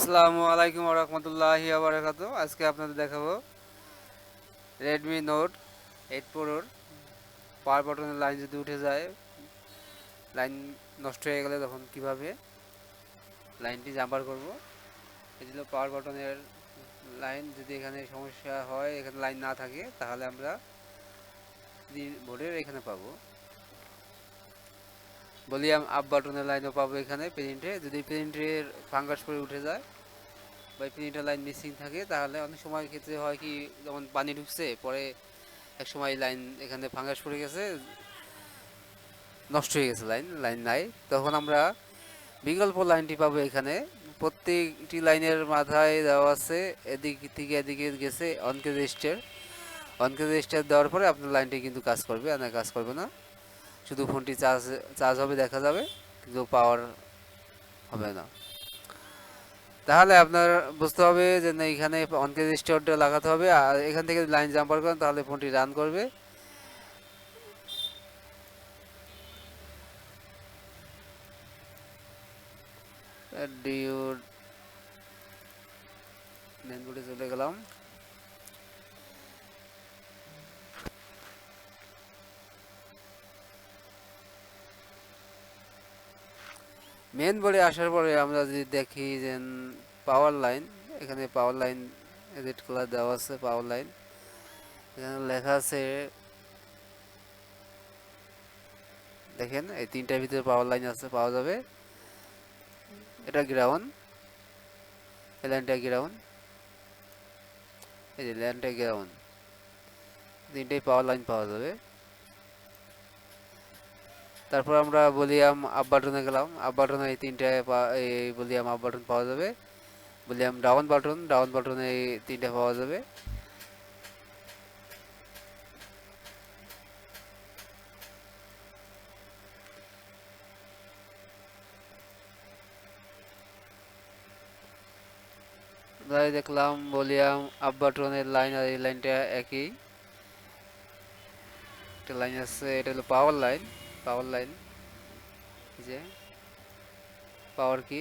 আসসালামু আলাইকুম রহমতুল্লাহি আবরাকাতু আজকে আপনাদের দেখাবো রেডমি নোট এইট প্রোর পাওয়ার বাটনের লাইন যদি উঠে যায় লাইন নষ্ট হয়ে গেলে তখন কীভাবে লাইনটি জাম্পার করব? এই ছিল পাওয়ার বাটনের লাইন যদি এখানে সমস্যা হয়, এখানে লাইন না থাকে, তাহলে আমরা বোর্ডের এখানে পাবো। ভলিউম আপ বাটনের লাইনও পাবো এখানে প্রিন্টে যদি প্রিন্টের ফাঙ্গাস করে উঠে যায় বা প্রিন্টার লাইন মিসিং থাকে, তাহলে অনেক সময় ক্ষেত্রে হয় কি, যেমন পানি ঢুকছে, পরে এক সময় লাইন এখানে ফাঙ্গাস পড়ে গেছে, নষ্ট হয়ে গেছে লাইন লাইন নাই। তখন আমরা বিকল্প লাইনটি পাবো এখানে। প্রত্যেকটি লাইনের মাথায় দেওয়া আছে, এদিক থেকে এদিকে গেছে অনকে রেজিস্টার অনকে রেজিস্টার দেওয়ার পরে আপনার লাইনটি কিন্তু কাজ করবে, আর কাজ করবে না। শুধু ফোনটি চার্জ চার্জ হবে, দেখা যাবে, কিন্তু পাওয়ার হবে না। তাহলে আপনার বুঝতে হবে যে না, এখানে অনকে রেজিস্টারটা লাগাতে হবে, আর এখান থেকে লাইন জাম্পার করেন, তাহলে ফোনটি রান করবে। ডিউড মেন চলে গেলাম। মেন বোর্ডে আসার পরে আমরা যদি দেখি যে পাওয়ার লাইন এখানে পাওয়ার লাইন রেড কালার দেওয়া আছে পাওয়ার লাইন এখানে লেখা আছে, দেখেন, এই তিনটার ভিতরে পাওয়ার লাইন আছে, পাওয়া যাবে। এটা গ্রাউন্ড এই লাইনটা গ্রাউন্ড এই যে লাইনটা গ্রাউন্ড তিনটাই পাওয়ার লাইন পাওয়া যাবে। তারপর আমরা বলিয়াম বাটনে গেলাম। বাটনে এই তিনটে এই বলিয়াম বাটন পাওয়া যাবে। বলিয়াম ডাউন বাটন ডাউন বাটনে এই তিনটে পাওয়া যাবে। দেখলাম বলিয়াম আপ লাইন আর এই লাইনটা একই। একটা লাইন আছে, এটা হলো পাওয়ার লাইন পাওয়ার লাইন যে পাওয়ার কি?